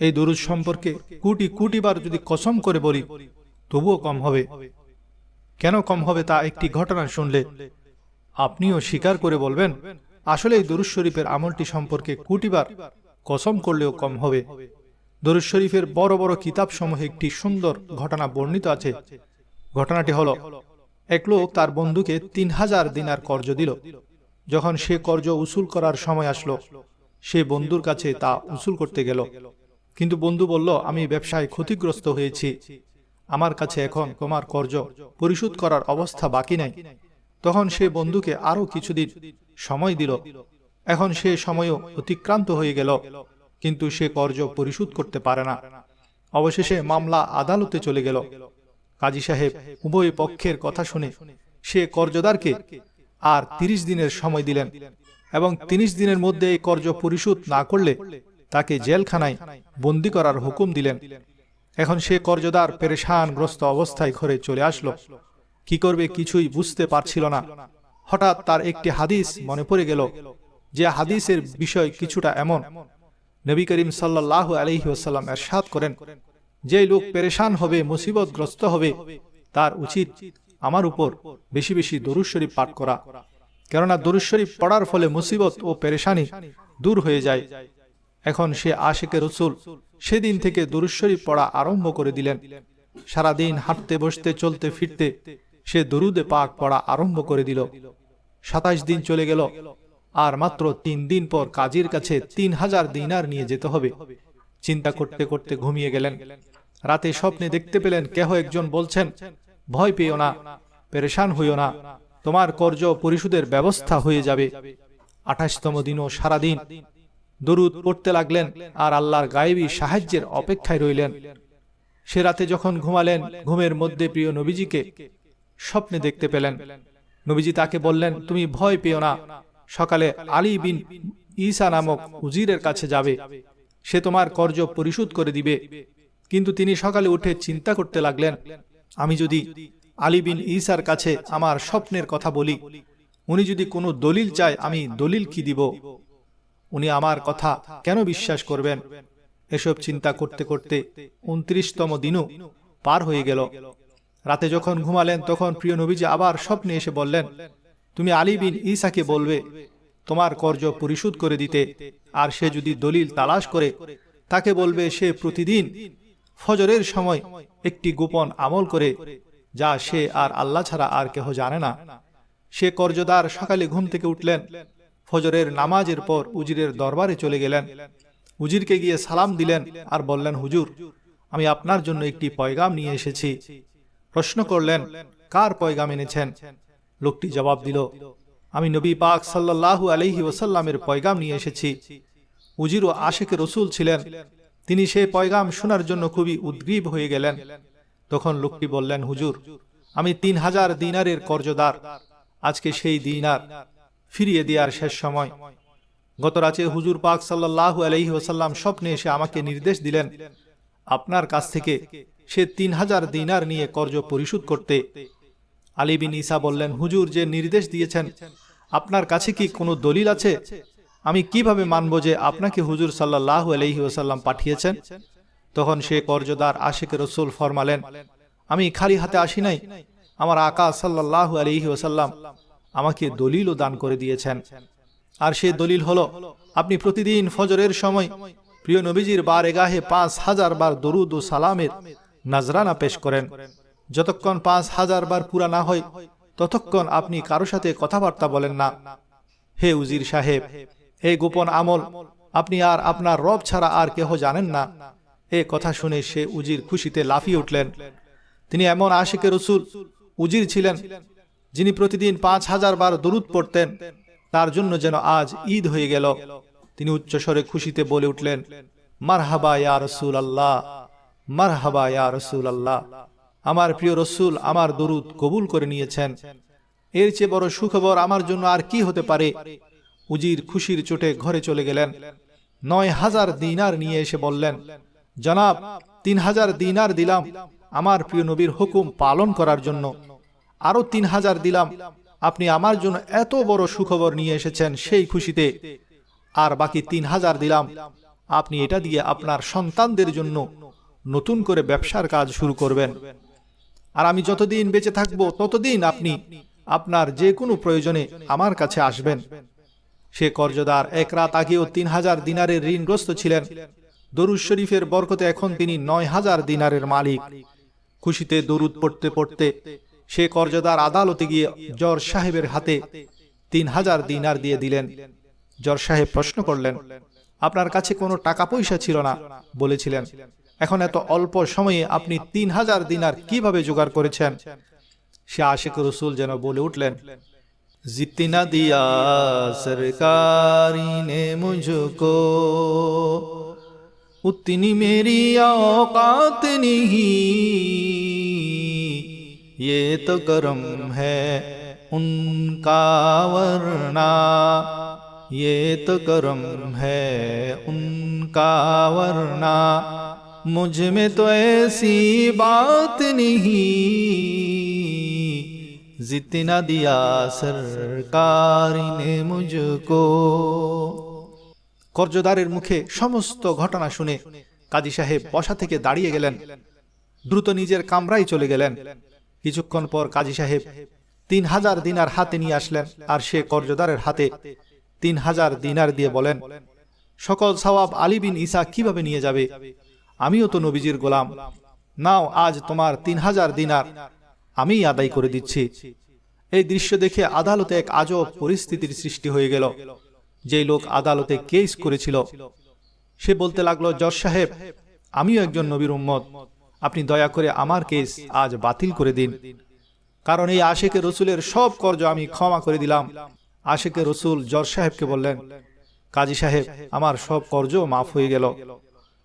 এই দরুদ সম্পর্কে কোটি কোটি বার যদি কসম করে বলি, তবুও কম হবে। কেন কম হবে তা একটি ঘটনা শুনলে আপনিও স্বীকার করে বলবেন, আসলে এই দরুদ শরীফের আমলটি সম্পর্কে কোটিবার কসম করলেও কম হবে। দরুদ শরীফের বড় বড় কিতাব সমূহে একটি সুন্দর ঘটনা বর্ণিত আছে। ঘটনাটি হল, এক লোক তার বন্ধুকে তিন হাজার দিনার কর্জ দিল। যখন সে কর্জ উসুল করার সময় আসলো, সে বন্ধুর কাছে তা উসুল করতে গেল। কিন্তু বন্ধু বলল, আমি ব্যবসায় ক্ষতিগ্রস্ত হয়েছি। আমার কাছে এখন তোমার কর্জ পরিশোধ করার অবস্থা বাকি নাই। তখন সে বন্ধুকে আরও কিছুদিন সময় দিল। এখন সে সময়ও অতিক্রান্ত হয়ে গেল, কিন্তু সে কর্জ পরিশোধ করতে পারে না। অবশেষে মামলা আদালতে চলে গেল। কাজী সাহেব উভয় পক্ষের কথা শুনে সে কর্জদারকে আর তিরিশ দিনের সময় দিলেন এবং তিরিশ দিনের মধ্যে এই কর্জ পরিশোধ না করলে তাকে জেলখানায় বন্দি করার হুকুম দিলেন। এখন সে কর্জদার পেরেশানগ্রস্ত অবস্থায় ঘরে চলে আসলো। কি করবে কিছুই বুঝতে পারছিল না। হঠাৎ তার একটি হাদিস মনে পড়ে গেল, যে হাদিসের বিষয় কিছুটা এমন। নবী করিম সাল্লাহ আলহি ওসাল্লাম এরশাদ করেন, যে লোক পেরেশান হবে, মুসিবতগ্রস্ত হবে, তার উচিত আমার উপর বেশি বেশি দরুদ শরীফ পাঠ করা। কেননা দরুদ শরীফ পড়ার ফলে মুসিবত ও পেরেশানি দূর হয়ে যায়। এখন সে আশেকে রসুল। সেদিন থেকে দরুদ শরীফ পড়া আরম্ভ করে দিলেন। সারাদিন হাঁটতে, বসতে, চলতে, ফিরতে সে দরুদে পাক পড়া আরম্ভ করে দিল। সাতাশ দিন চলে গেল। আর মাত্র তিন দিন পর কাজীর কাছে তিন হাজার দিনার নিয়ে যেতে হবে। চিন্তা করতে করতে ঘুমিয়ে গেলেন। রাতে স্বপ্নে দেখতে পেলেন কেহ একজন বলছেন, ভয় পেও না, পেরেশান হইও না। তোমার কর্য পরিশোধের ব্যবস্থা হয়ে যাবে। আঠাশতম দিনও সারাদিন দরুদ পড়তে লাগলেন আর আল্লাহর গায়েবী সাহায্যের অপেক্ষায় রইলেন। সে রাতে যখন ঘুমালেন, ঘুমের মধ্যে প্রিয় নবীজিকে স্বপ্নে দেখতে পেলেন। নবীজি তাকে বললেন, তুমি ভয় পেও না। সকালে আলী বিন ঈসা নামক উজিরের কাছে যাবে। সে তোমার কর্জ পরিশোধ করে দিবে। কিন্তু তিনি সকালে উঠে চিন্তা করতে লাগলেন, আমি যদি আলী বিন ঈসার কাছে আমার স্বপ্নের কথা বলি, উনি যদি কোনো দলিল চায়, আমি দলিল কি দিব? উনি আমার কথা কেন বিশ্বাস করবেন? এসব চিন্তা করতে করতে উনত্রিশতম দিনও পার হয়ে গেল। রাতে যখন ঘুমালেন, তখন প্রিয় নবীজি আবার স্বপ্নে এসে বললেন, তুমি আলী বিন ঈসাকে বলবে, তোমার কর্জ পরিশোধ করে দিতে, আর সে যদি দলিল তালাশ করে, তাকে বলবে সে প্রতিদিন ফজরের সময় একটি গোপন আমল করে, যা সে আর আল্লাহ ছাড়া আর কেহ জানে না। সে কর্জদার সকালে ঘুম থেকে উঠলেন ফজরের নামাজের পর উজিরের দরবারে চলে গেলেন। উজিরকে গিয়ে সালাম দিলেন আর বললেন, হুজুর, আমি আপনার জন্য একটি পয়গাম নিয়ে এসেছি। প্রশ্ন করলেন, কার পয়গাম এনেছেন? লোকটি জবাব দিল, আমি নবী পাক সাল্লাল্লাহু আলহি ওসাল্লামের পয়গাম নিয়ে এসেছি। উজির ও আশেকে রসুল ছিলেন। তিনি সেই পয়গাম শোনার জন্য খুবই উদ্গ্রীব হয়ে গেলেন। তখন লোকটি বললেন, হুজুর, আমি তিন হাজার দিনারের কর্জদার। আজকে সেই দিনার। ফিরিয়ে দেওয়ার শেষ সময়। গত রাতে হুজুর পাক সাল্লাহ আলহি ওসাল্লাম স্বপ্নে এসে আমাকে নির্দেশ দিলেন, আপনার কাছ থেকে সে তিন হাজার দিনার নিয়ে কর্জ পরিশোধ করতে। আলী বিন ইসা বললেন, হুজুর, যে নির্দেশ দিয়েছেন, আপনার কাছে কি কোনো দলিল আছে? আমি কীভাবে মানব যে আপনাকে হুজুর সাল্লাহ আলহি ওসাল্লাম পাঠিয়েছেন? তখন সে কর্জদার আশেখ রসুল ফরমালেন, আমি খালি হাতে আসি নাই। আমার আকা সাল্লাহ আলহি ওসাল্লাম আমাকে দলিলও দান করে দিয়েছেন। আর সে দলিল হলো, আপনি প্রতিদিন ফজরের সময় প্রিয় নবীজির বার এগাহে পাঁচ হাজার বার দরুদ ও সালামের নাজরানা পেশ করেন। যতক্ষণ পাঁচ হাজার বার পুরা না হয়, ততক্ষণ আপনি কারও সাথে কথাবার্তা বলেন না। হে উজির সাহেব, হে গোপন আমল, আপনি আর আপনার রব ছাড়া আর কেহ জানেন না। এ কথা শুনে সে উজির খুশিতে লাফিয়ে উঠলেন। তিনি এমন আশিকে রসুল, উজির ছিলেন যিনি প্রতিদিন পাঁচ হাজার বার দরুদ পড়তেন, তার জন্য যেন আজ ঈদ হয়ে গেল। তিনি উচ্চস্বরে খুশিতে বলে উঠলেন মার হাবা ইয়া রসুল আল্লাহ মার হাবা ইয়া রসুল আল্লাহ আমার প্রিয় রসুল আমার দরুদ কবুল করে নিয়েছেন। এর চেয়ে বড় সুখবর আমার জন্য আর কি হতে পারে? উজির খুশির চোটে ঘরে চলে গেলেন। নয় হাজার দিনার নিয়ে এসে বললেন, জনাব, তিন হাজার দিনার দিলাম আমার প্রিয় নবীর হুকুম পালন করার জন্য। আরও তিন হাজার দিলাম। আপনি আমার জন্য এত বড় সুখবর নিয়ে এসেছেন সেই খুশিতে। আর বাকি তিন হাজার দিলাম। আপনি এটা দিয়ে আপনার সন্তানদের জন্য নতুন করে ব্যবসার কাজ শুরু করবেন। আর আমি যতদিন বেঁচে থাকব, ততদিন আপনি আপনার যে কোনো প্রয়োজনে আমার কাছে আসবেন। সে কর্জদার এক রাত আগেও তিন হাজার দিনারের ঋণগ্রস্ত ছিলেন। দরুদ শরীফের বরকতে এখন তিনি নয় হাজার দিনারের মালিক। খুশিতে দরুদ পড়তে পড়তে সে কর্জদার আদালতে গিয়ে জর সাহেবের হাতে তিন হাজার দিনার দিয়ে দিলেন জর সাহেব প্রশ্ন করলেন আপনার কাছে কোনো টাকা পয়সা ছিল না বলেছিলেন এখন এত অল্প সময়ে আপনি তিন হাজার দিনার কিভাবে জোগাড় করেছেন সে আশেক রসুল যেন বলে উঠলেন जितना दिया सरकारी ने मुझको उतनी मेरी औकात नहीं یہ تو کرم ہے ان کا ورنا یہ تو کرم ہے ان کا ورنا مجھ میں تو ایسی بات نہیں جتنا دیا সরকার মুঝকো কর্জদারের মুখে সমস্ত ঘটনা শুনে কাজী সাহেব বসা থেকে দাঁড়িয়ে গেলেন দ্রুত নিজের কামরায় চলে গেলেন কিছুক্ষণ পর কাজী সাহেব তিন হাজার দিনার হাতে নিয়ে আসলেন, আর সে কর্জদারের হাতে তিন হাজার দিনার দিয়ে বলেন, সকল সওয়াব আলী বিন ঈসা কীভাবে নিয়ে যাবে? আমিও তো নবীজির গোলাম। নাও, আজ তোমার তিন হাজার দিনার আমি আদায় করে দিচ্ছি। এই দৃশ্য দেখে আদালতে এক আজব পরিস্থিতির সৃষ্টি হয়ে গেল। যে লোক আদালতে কেস করেছিল, সে বলতে লাগল, জজ সাহেব, আমিও একজন নবীর উম্মত। আপনি দয়া করে আমার কেস আজ বাতিল করে দিন। কারণ এই আশেকে রসুলের সব কর্জ আমি ক্ষমা করে দিলাম। আশেকে রসুল জজ সাহেবকে বললেন, কাজী সাহেব, আমার সব কর্জ মাফ হয়ে গেল।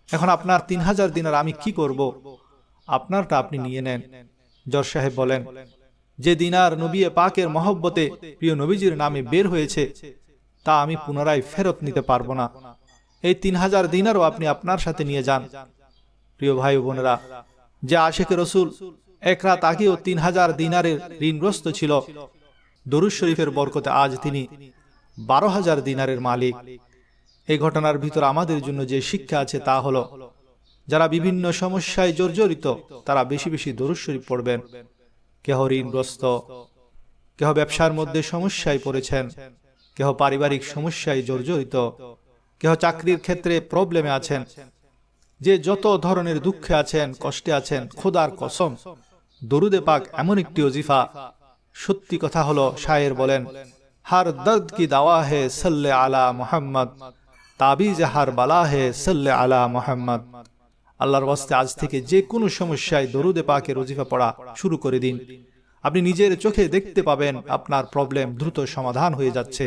এখন আপনার তিন হাজার দিনার আমি কি করব? আপনারটা আপনি নিয়ে নেন। জর সাহেব বলেন, যে দিনার নবী পাকের মহব্বতে প্রিয় নবীজির নামে বের হয়েছে, তা আমি পুনরায় ফেরত নিতে পারব না। এই তিন হাজার দিনারও আপনি আপনার সাথে নিয়ে যান। প্রিয় ভাই বোনেরা, যে আশেকে রসুল এক রাত আগেও তিন হাজার দিনারের ঋণগ্রস্ত ছিল, দরুদ শরীফের বরকতে আজ তিনি বারো হাজার দিনারের মালিক। এই ঘটনার ভিতর আমাদের জন্য যে শিক্ষা আছে তা হলো, যারা বিভিন্ন সমস্যায় জর্জরিত, তারা বেশি বেশি দরুদ শরীফ পড়বেন। কেহ ঋণগ্রস্ত, কেহ ব্যবসার মধ্যে সমস্যায় পড়েছেন, কেহ পারিবারিক সমস্যায় জর্জরিত, কেহ চাকরির ক্ষেত্রে প্রবলেমে আছেন যে যত ধরনের দুঃখে আছেন, কষ্টে আছেন, খোদার কসম, দরুদে পাক এমন একটি অজিফা সত্যি কথা হলো, শায়ের বলেন, হার দর্দ কি দাওয়া হে সল্লে আলা মোহাম্মদ, তাবিজ হার বালা হে সল্লে আলা মোহাম্মদ। আল্লাহর ওয়াস্তে আজ থেকে যে কোনো সমস্যায় দরুদে পাকের অজিফা পড়া শুরু করে দিন। আপনি নিজের চোখে দেখতে পাবেন, আপনার প্রবলেম দ্রুত সমাধান হয়ে যাচ্ছে।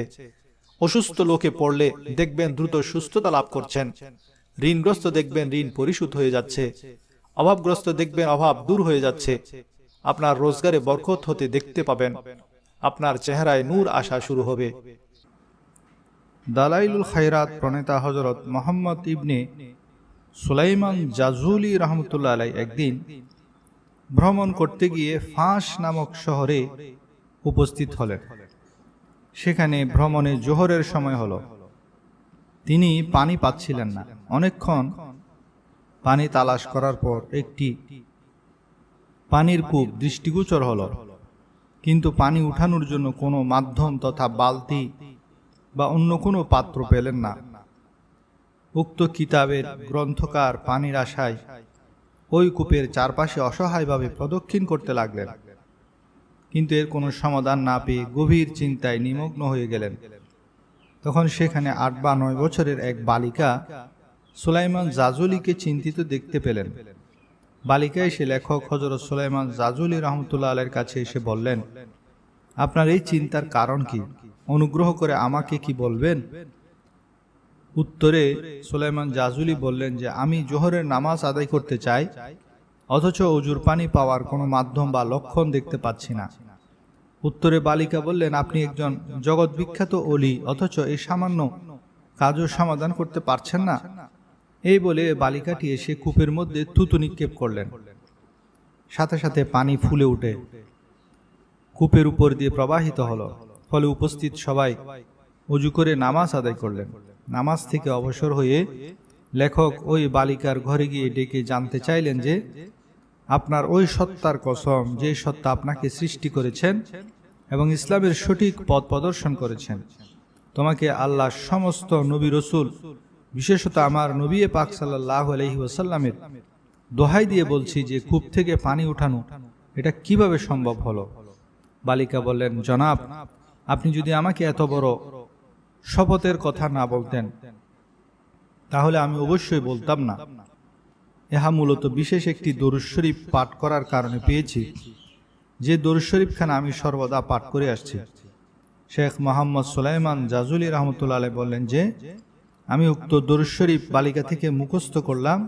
অসুস্থ লোকে পড়লে দেখবেন দ্রুত সুস্থতা লাভ করছেন। ঋণগ্রস্ত দেখবেন ঋণ পরিশোধ হয়ে যাচ্ছে। অভাবগ্রস্ত দেখবেন অভাব দূর হয়ে যাচ্ছে। আপনার রোজগারে বরকত হতে দেখতে পাবেন। আপনার চেহারায় নূর আসা শুরু হবে। দালাইলুল খাইরাত প্রণেতা হজরত মোহাম্মদ ইবনে সুলাইমান জাজুলি রহমতুল্লাহ আলাই একদিন ভ্রমণ করতে গিয়ে ফাঁস নামক শহরে উপস্থিত হলেন। সেখানে ভ্রমণে জোহরের সময় হলো। তিনি পানি পাচ্ছিলেন না। অনেকক্ষণ পানি তালাশ করার পর একটি পানির কূপ দৃষ্টিগোচর হল। কিন্তু পানি উঠানোর জন্য কোনো মাধ্যম তথা বালতি বা অন্য কোনো পাত্র পেলেন না। উক্ত কিতাবের গ্রন্থকার পানির আশায় ওই কূপের চারপাশে অসহায়ভাবে প্রদক্ষিণ করতে লাগলেন। কিন্তু এর কোনো সমাধান না পেয়ে গভীর চিন্তায় নিমগ্ন হয়ে গেলেন। তখন সেখানে আট বা নয় বছরের এক বালিকা সুলাইমান জাজুলিকে চিন্তিত দেখতে পেলেন। বালিকা এসে লেখক হজরত সুলাইমান জাজুলি রহমতুল্লাহ আলের কাছে এসে বললেন, আপনার এই চিন্তার কারণ কি? অনুগ্রহ করে আমাকে কি বলবেন? উত্তরে সুলাইমান জাজুলি বললেন যে, আমি জোহরের নামাজ আদায় করতে চাই, অথচ অজুর পানি পাওয়ার কোনো মাধ্যম বা লক্ষণ দেখতে পাচ্ছি না। উত্তরে বালিকা বললেন, আপনি একজন জগৎ বিখ্যাত অলি, অথচ এই সামান্য কাজও সমাধান করতে পারছেন না। এই বলে বালিকাটি এসে কূপের মধ্যে থুতু নিক্ষেপ করলেন। সাথে সাথে পানি ফুলে উঠে। কূপের উপর দিয়ে প্রবাহিত হলো। ফলে উপস্থিত সবাই অজু করে নামাজ আদায় করলেন। নামাজ থেকে অবসর হয়ে লেখক ওই বালিকার ঘরে গিয়ে ডেকে জানতে চাইলেন যে আপনার ওই সত্তার কসম যে সত্তা আপনাকে সৃষ্টি করেছেন এবং ইসলামের সঠিক পথ প্রদর্শন করেছেন। তোমাকে আল্লাহ সমস্ত নবী রসুল, বিশেষত আমার নবী পাক সাল্লাহ আলহি ওসাল্লামের দোহাই দিয়ে বলছি যে, কূপ থেকে পানি উঠানো, এটা কীভাবে সম্ভব হলো? বালিকা বললেন, জনাব, আপনি যদি আমাকে এত বড় শপথের কথা না বলতেন, তাহলে আমি অবশ্যই বলতাম না। ইহা মূলত বিশেষ একটি দরুদ শরীফ পাঠ করার কারণে পেয়েছি। যে দরুদ শরীফ খান আমি সর্বদা পাঠ করে আসছি। শেখ মোহাম্মদ সুলাইমান জাজুলি রহমতুল্লাহ আলাই বললেন যে, আমি উক্ত দরুদ শরীফ বালিকা থেকে মুখস্থ করলাম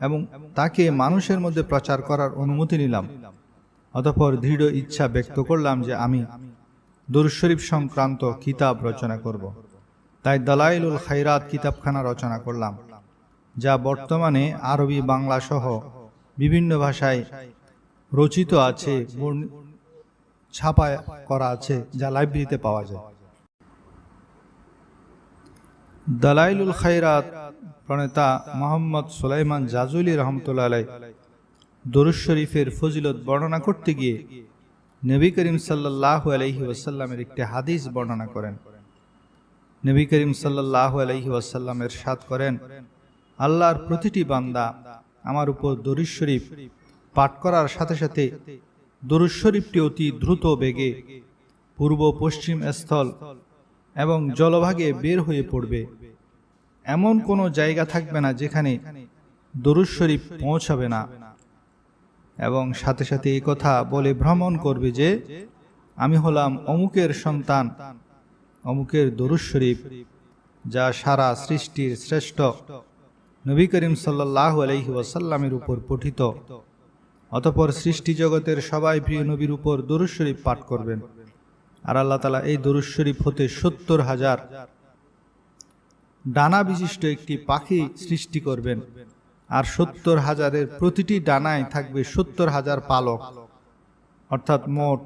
এবং তাকে মানুষের মধ্যে প্রচার করার অনুমতি নিলাম। অতঃপর দৃঢ় ইচ্ছা ব্যক্ত করলাম যে আমি দরুদ শরীফ সংক্রান্ত কিতাব রচনা করব। তাই দালাইলুল খাইরাত কিতাবখানা রচনা করলাম। যা বর্তমানে আরবি বাংলা সহ বিভিন্ন ভাষায় রচিত আছে ছাপা করা আছে, যা লাইব্রেরিতে পাওয়া যায়। দালাইলুল খাইরাত প্রণেতা মোহাম্মদ সুলাইমান জাজুলি রহমতুল্লাহ আলাই দরুদ শরীফের ফজিলত বর্ণনা করতে গিয়ে নবী করিম সাল্লাহ আলহি ওয়াসাল্লামের একটি হাদিস বর্ণনা করেন। নবী করিম সাল্লাহ আলহি ওয়াসাল্লামের সাদ করেন আল্লাহর প্রতিটি বান্দা আমার উপর দরুদ শরীফ পাঠ করার সাথে সাথে দরুদ শরীফটি অতি দ্রুত বেগে পূর্ব, পশ্চিম স্থল এবং জলভাগে বের হয়ে পড়বে। এমন কোনো জায়গা থাকবে না যেখানে দরুদ শরীফ পৌঁছাবে না। এবং সাথে সাথে এই কথা বলে ভ্রমণ করবে যে, আমি হলাম অমুকের সন্তান, অমুকের দরুদ শরীফ যা সারা সৃষ্টির শ্রেষ্ঠ নবী করিম সাল্লাহ আলহি ওয়াসাল্লামের উপর পঠিত। অতপর সৃষ্টি জগতের সবাই প্রিয় নবীর উপর দরুদ শরীফ পাঠ করবেন। আর আল্লাহ তালা এই দরুদ শরীফ হতে সত্তর হাজার ডানা বিশিষ্ট একটি পাখি সৃষ্টি করবেন। আর সত্তর হাজারের প্রতিটি ডানায় থাকবে সত্তর হাজার পালক। অর্থাৎ মোট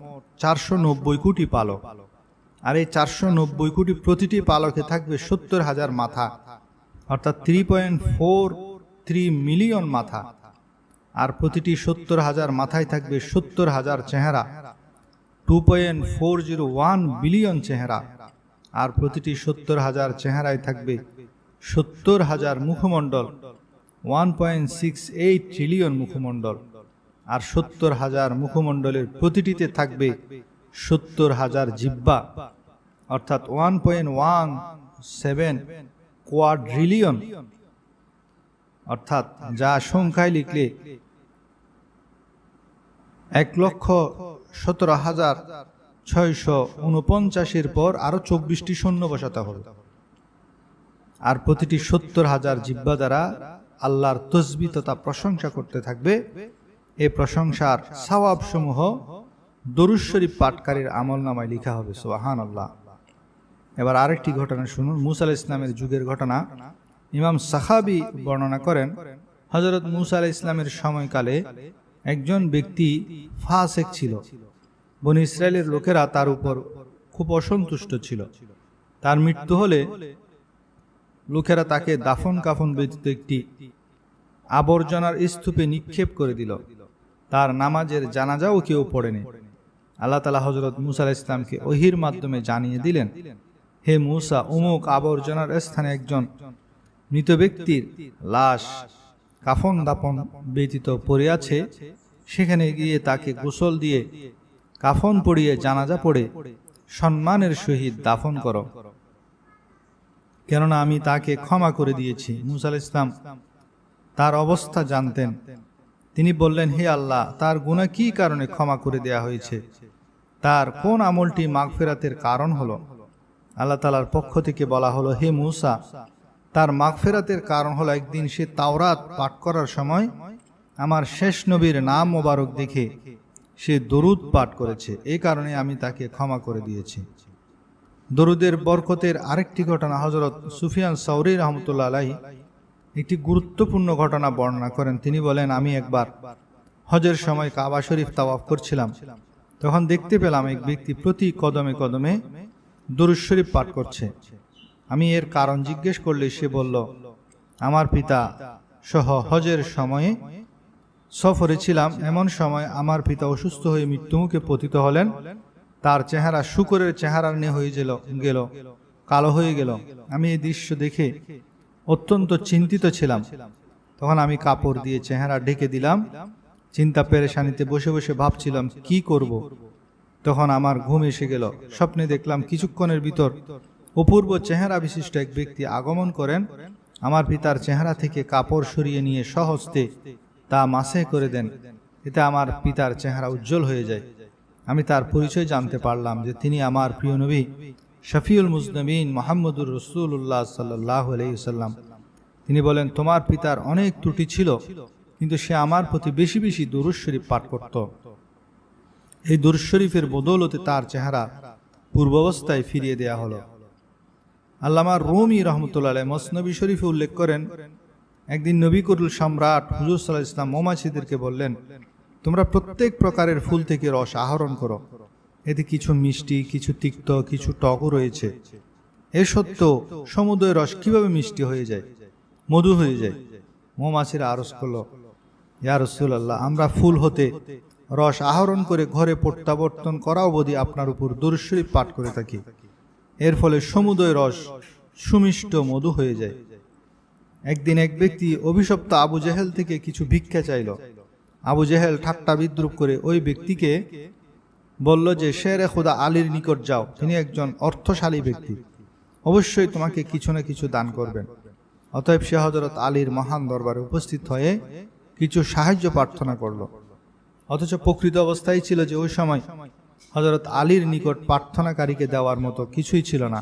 চারশো নব্বই কোটি পালক। আর এই চারশো নব্বই কোটি প্রতিটি পালকে থাকবে সত্তর হাজার মাথা। অর্থাৎ three point four three million মাথা। আর প্রতিটি সত্তর হাজার মাথায় থাকবে সত্তর হাজার চেহারা। Two point four zero one billion চেহারা। আর প্রতিটি সত্তর হাজার চেহারায় থাকবে সত্তর হাজার মুখমণ্ডল। One point six eight trillion মুখমণ্ডল। আর সত্তর হাজার মুখমণ্ডলের প্রতিটিতে থাকবে সত্তর হাজার জিব্বা অর্থাৎ one point one seven quadrillion অর্থাৎ যা সংখ্যায় লিখলে এক লক্ষ সতেরো হাজার ছয়শো উনপঞ্চাশের পর আরও চব্বিশটি শূন্য বসাতে হবে। আর প্রতিটি সত্তর হাজার জিব্বা দ্বারা আল্লাহর তসবি তথা প্রশংসা করতে থাকবে। এ প্রশংসার সওয়াব সমূহ দরুদ পাটকারীর আমল নামায় লিখা হবে সোহান আল্লাহ এবার আরেকটি ঘটনা শুনুন। মুসা আলাহ ইসলামের যুগের ঘটনা। ইমাম সাহাবি বর্ণনা করেন হজরত মুসা আলাহ ইসলামের সময়কালে একজন ব্যক্তি ফাসেক ছিল। বনি ইসরায়েলের লোকেরা তার উপর খুব অসন্তুষ্ট ছিল। তার মৃত্যু হলে লোকেরা তাকে দাফন কাফন ব্যতীত একটি আবর্জনার স্তূপে নিক্ষেপ করে দিল। তার নামাজের জানাজাও কেউ পড়েনি। আল্লাহ তালা হজরত মুসা ইসলামকে ওহির মাধ্যমে জানিয়ে দিলেন হে মূসা অমুক আবর্জনার স্থানে একজন মৃত ব্যক্তির লাশ কাফন দাফন ব্যতীত পড়ে আছে সেখানে গিয়ে তাকে গোসল দিয়ে কাফন পড়িয়ে জানাজা পড়ে সম্মানের সহিত দাফন করো। কেননা আমি তাকে ক্ষমা করে দিয়েছি। মুসা আলাহ ইসলাম তার অবস্থা জানতেন। তিনি বললেন, হে আল্লাহ, তার গুণা কি কারণে ক্ষমা করে দেয়া হয়েছে? তার কোন আমলটি মাগফেরাতের কারণ হলো? আল্লাহ তালার পক্ষ থেকে বলা হলো, হে মূসা, তার মাগফেরাতের কারণ হলো একদিন সে তাওরাত পাঠ করার সময় আমার শেষ নবীর নাম মোবারক দেখে সে দরুদ পাঠ করেছে। এই কারণে আমি তাকে ক্ষমা করে দিয়েছি। দরুদের বরকতের আরেকটি ঘটনা হজরত সুফিয়ান সৌরি রহমতুল্লাহ আলাহি একটি গুরুত্বপূর্ণ ঘটনা বর্ণনা করেন। তিনি বলেন, আমি একবার হজের সময় কাবা শরীফ তাওয়াফ করছিলাম। তখন দেখতে পেলাম এক ব্যক্তি প্রতি কদমে কদমে দরুদ শরীফ পাঠ করছে। আমি এর কারণ জিজ্ঞেস করলে সে বলল, আমার পিতা সহ হজের সময়ে সফরে ছিলাম, এমন সময় আমার পিতা অসুস্থ হয়ে মৃত্যুমুখে পতিত হলেন। তার চেহারা শুকরের চেহারা নে হয়ে গেল গেল, কালো হয়ে গেল। আমি এই দৃশ্য দেখে অত্যন্ত চিন্তিত ছিলাম। তখন আমি কাপড় দিয়ে চেহারা ঢেকে দিলাম। চিন্তা পেরেশানিতে বসে বসে ভাবছিলাম, কি করব। তখন আমার ঘুম এসে গেল। স্বপ্নে দেখলাম কিছুক্ষণের ভিতর অপূর্ব চেহারা বিশিষ্ট এক ব্যক্তি আগমন করেন। আমার পিতার চেহারা থেকে কাপড় সরিয়ে নিয়ে সহস্তে তা মাসে করে দেন। এতে আমার পিতার চেহারা উজ্জ্বল হয়ে যায়। আমি তার পরিচয় জানতে পারলাম যে তিনি আমার প্রিয় নবী শফিউল মুজনবিন মোহাম্মদুর রসুল্লাহ সাল্লাহ আলাইসাল্লাম তিনি বলেন, তোমার পিতার অনেক ত্রুটি ছিল, কিন্তু সে আমার প্রতি বেশি বেশি দুরুজ শরীফ পাঠ করত। এই দুরুজ শরীফের বদৌলতে তার চেহারা পূর্বাবস্থায় ফিরিয়ে দেয়া হলো। আল্লামা রুমি রহমতুল্লাহ মসনবী শরীফে উল্লেখ করেন, একদিন নবী করুল সম্রাট হুজুর সাল্লাহ ইসলাম মোমাছিদেরকে বললেন, তোমরা প্রত্যেক প্রকারের ফুল থেকে রস আহরণ করো। এতে কিছু মিষ্টি, কিছু তিক্ত, কিছু টকও রয়েছে। এ সত্য সমুদ্রের রস কীভাবে মিষ্টি হয়ে যায়? মধু হয়ে যায়। মৌমাছিরা আরস করল, ইয়া রসুল্লাহ আমরা ফুল হতে রস আহরণ করে ঘরে প্রত্যাবর্তন করা অবধি আপনার উপর দুরশরীফ পাঠ করে থাকি। এর ফলে সমুদয় রস সুমিষ্ট মধু হয়ে যায়। একদিন এক ব্যক্তি অভিশপ্ত আবু জেহেল থেকে কিছু ভিক্ষা চাইল। আবু জেহেল ঠাট্টা বিদ্রুপ করে ওই ব্যক্তিকে বলল যে, শেরে খুদা আলীর নিকট যাও। তিনি একজন অর্থশালী ব্যক্তি। অবশ্যই তোমাকে কিছু না কিছু দান করবেন। অতএব সে হজরত আলীর মহান দরবারে উপস্থিত হয়ে কিছু সাহায্য প্রার্থনা করল। অথচ প্রকৃত অবস্থায় ছিল যে ওই সময় হজরত আলীর নিকট প্রার্থনাকারীকে দেওয়ার মতো কিছুই ছিল না।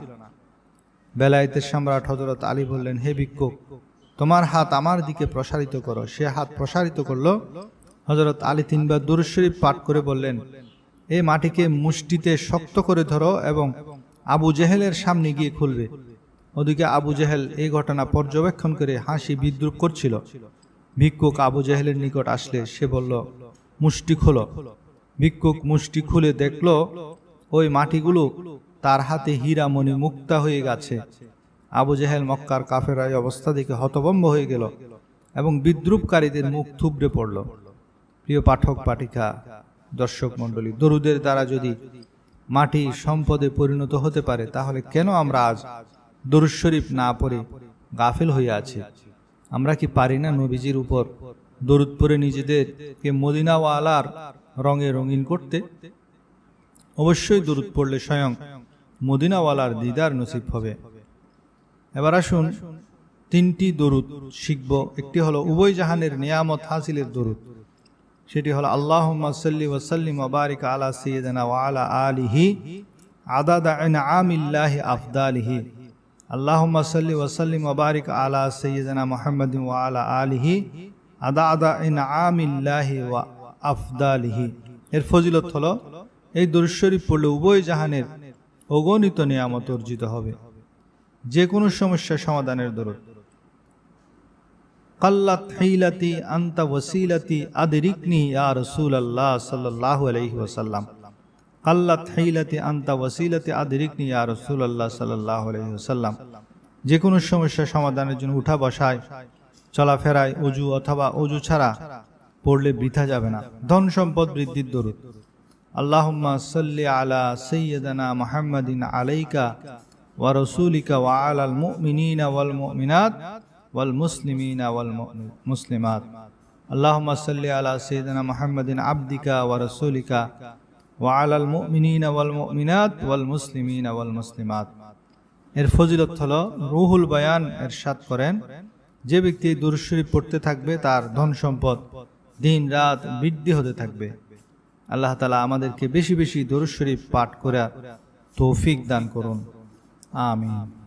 বেলায়েতের সম্রাট হজরত আলী বললেন, হে ভিক্ষুক, তোমার হাত আমার দিকে প্রসারিত করো। সে হাত প্রসারিত করল। হজরত আলী তিনবার দুরুশরীফ পাঠ করে বললেন এই মাটিকে মুষ্টিতে শক্ত করে ধরো এবং আবু জেহেলের সামনে গিয়ে খুলবে। ওদিকে আবু জেহেল এই ঘটনা পর্যবেক্ষণ করে হাসি বিদ্রুপ করছিল। ভিক্ষুক আবু জেহেলের নিকট আসলে সে বলল মুষ্টি খোলো। ভিক্ষুক মুষ্টি খুলে দেখল, ওই মাটিগুলো তার হাতে হীরামণি মুক্তা হয়ে গেছে। আবু জেহেল মক্কার কাফেরাই অবস্থা দেখে হতভম্ব হয়ে গেল এবং বিদ্রুপকারীদের মুখ থুবড়ে পড়ল। প্রিয় পাঠক, পাঠিকা, দর্শক মণ্ডলী, দরুদের দ্বারা যদি মাটি সম্পদে পরিণত হতে পারে, তাহলে কেন আমরা আজ দরুদ শরীফ না পড়ে গাফিল হয়ে আছি? আমরা কি পারি না নবীজির উপর দরুদ পরে নিজেদেরকে মদিনাওয়ালার রঙে রঙিন করতে, অবশ্যই দরুদ পড়লে স্বয়ং মদিনাওয়ালার দিদার নসিব হবে। এবার আসুন, তিনটি দরুদ শিখব। একটি হলো উভয় জাহানের নিয়ামত হাসিলের দরুদ। সেটি হলো আল্লাহ সাল্লি ওয়াসাল্লিম আবারিক আলা সৈয়দনা ওয়া আলা আলিহি আদাদা আমিল্লাহি আফদালিহি। আল্লাহুম্মা সাল্লি ওয়াসাল্লিম আবারিক আলা সৈয়দনা মুহাম্মাদিন ওয়া আলা আলিহি আদা আদা ইন আমিল্লাহি ওয়া আফদালিহি। এর ফজিলত হলো, এই দরুদ পড়লে উভয় জাহানের অগণিত নিয়ামত অর্জিত হবে। যে কোনো সমস্যার সমাধানের দরুদ। কাল্লাত হিলাতি আন্তা ওয়াসিলাতি আদরিকনি ইয়া রাসূলুল্লাহ সাল্লাল্লাহু আলাইহি ওয়াসাল্লাম। কাল্লাত হিলাতি আন্তা ওয়াসিলাতি আদরিকনি ইয়া রাসূলুল্লাহ সাল্লাল্লাহু আলাইহি ওয়াসাল্লাম। যে কোনো সমস্যার সমাধানের জন্য উঠা বসায় চলাফেরায় অজু অথবা অজু ছাড়া পড়লে বৃথা যাবে না। ধন সম্পদ বৃদ্ধির দরুদ। আল্লাহুম্মা সাল্লি আলা সৈয়দানা মুহাম্মাদিন আলাইকা ওয়া রাসূলিকা ওয়া আলাল মুমিনিনা ওয়াল মুমিনাত ওয়াল মুসলিমিনা ওয়াল মুসলিমাত। আল্লাহুম্মা সাল্লি আলা সাইয়্যিদানা মুহাম্মাদিন আবদিকা ওয়া রাসূলিকা ওয়া আলাল মুমিনিনা ওয়াল মুমিনাত ওয়াল মুসলিমিনা ওয়াল মুসলিমাত। এর ফজিলত হলো রুহুল বয়ান এরশাদ করেন। যে ব্যক্তি দুরূদ পড়তে থাকবে, তার ধন সম্পদ দিন রাত বৃদ্ধি হতে থাকবে। আল্লাহ তালা আমাদেরকে বেশি বেশি দরুদ পাঠ করে তৌফিক দান করুন। আমিন।